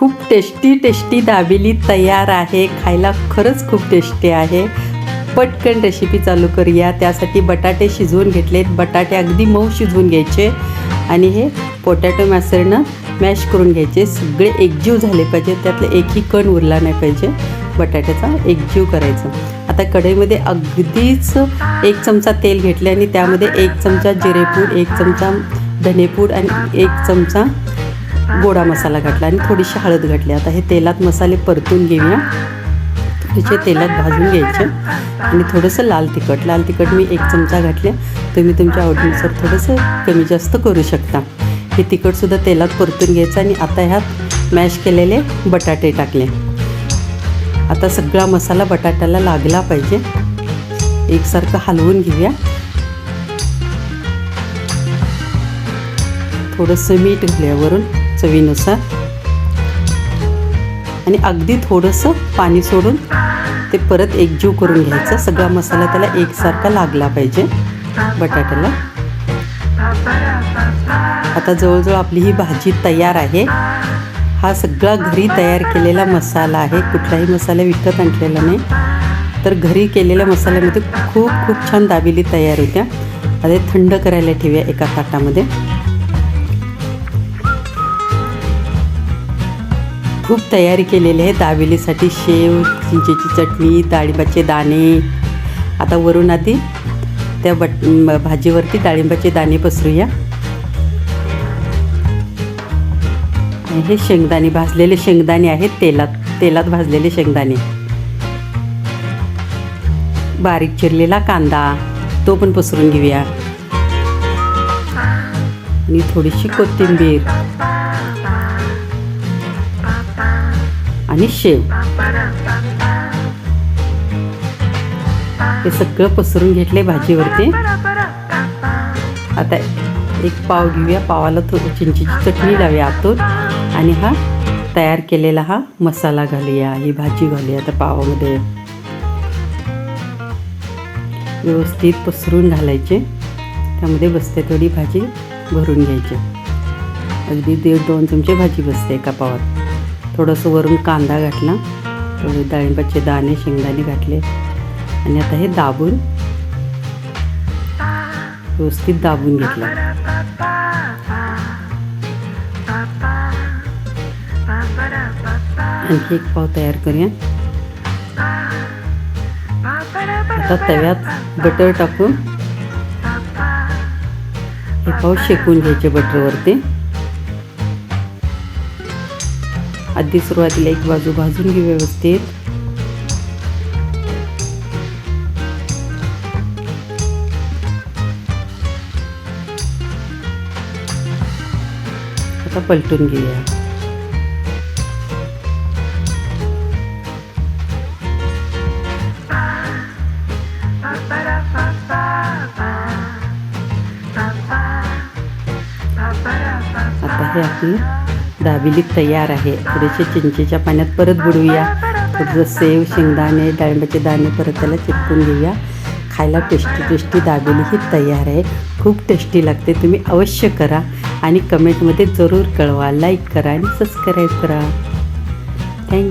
खूप tasty tasty dabeli तयार आहे. खायला खरंच खूप टेस्टी आहे. पटकन रेसिपी चालू करूया. त्यासाठी बटाटे शिजवून घेतलेत. बटाटे अगदी मऊ शिजवून घ्यायचे. आणि हे पोटॅटो मॅसरनं मॅश करून घ्यायचे. सगळे एकजीव झाले पाहिजे. त्यातलं एकही कण उरला नाही पाहिजे. बटाट्याचा एकजीव करायचा. आता कढईमध्ये अगदीच एक चमचा तेल घेतले आणि त्यामध्ये एक चमचा जिरेपूड एक चमचा धनेपूड आणि एक चमचा गोडा मसाला घातला आणि थोडीशी हळद घातली. आता हे तेलात मसाले परतून घेऊया. थोडेसे तेलात भाजून घ्यायचे. आणि थोडंसं लाल तिखट. लाल तिखट मी एक चमचा घातले. तुम्ही तुमच्या आवडीनुसार थोडंसं कमी जास्त करू शकता. हे तिखटसुद्धा तेलात परतून घ्यायचं आणि आता ह्यात मॅश केलेले बटाटे टाकले. आता सगळा मसाला बटाट्याला लागला पाहिजे. एकसारखं हलवून घेऊया. थोडंसं मीठ घालूया वरून. चवीनुसार आणि अगदी थोडंसं पाणी सोडून ते परत एकजीव करून घ्यायचं. सगळा मसाला त्याला एकसारखा लागला पाहिजे बटाट्याला. आता जवळजवळ आपली ही भाजी तयार आहे. हा सगळा घरी तयार केलेला मसाला आहे. कुठलाही मसाला विकत आणलेला नाही. तर घरी केलेल्या मसाल्यामध्ये खूप खूप छान दाबेली तयार होत्या. आता थंड करायला ठेवूया एका ताटामध्ये. खूप तयारी केलेली आहे दाबेलीसाठी शेव चिंचेची चटणी डाळिंबाचे दाणे. आता वरून आधी त्या बट भाजीवरती डाळिंबाचे दाणे पसरूया. हे शेंगदाणे भाजलेले शेंगदाणे आहेत तेलात तेलात भाजलेले शेंगदाणे. बारीक चिरलेला कांदा तो पण पसरून घेऊया. आणि थोडीशी कोथिंबीर. आणि शेव. हे सगळं पसरून घेतले भाजीवरती. आता एक पाव घेऊया. पावाला थोडी चिंचीची चटणी लावूया आतून. आणि हा तयार केलेला हा मसाला घालूया. ही भाजी घालूया त्या पावामध्ये. व्यवस्थित पसरून घालायचे. त्यामध्ये बसते थोडी भाजी भरून घ्यायची. अगदी दीड दोन चमचे भाजी बसते एका पावात. थोडंसं वरून कांदा घातला. थोडे डाळिंबाचे दाणे शेंगदाणे घातले. आणि आता हे दाबून व्यवस्थित दाबून घेतलं. आणखी एक पाव तयार करूया. आता तव्यात बटर टाकून हे पाव शेकून घ्यायचे बटरवरती आधी सुरुवातीला एक बाजू भाजून घे व्यवस्थित. आता पलटून घेऊया. आता हे आपली दाबिली तयार आहे. थोडेसे चिंचेच्या पाण्यात परत बुडवूया. थोडंसं सेव शेंगदाणे डाळिंबाचे दाणे परत त्याला चिपकून घेऊया. खायला टेस्टी टेस्टी दाबेली ही तयार आहे. खूप टेस्टी लागते. तुम्ही अवश्य करा आणि कमेंटमध्ये जरूर कळवा. लाईक करा आणि सबस्क्राईब करा. थँक्यू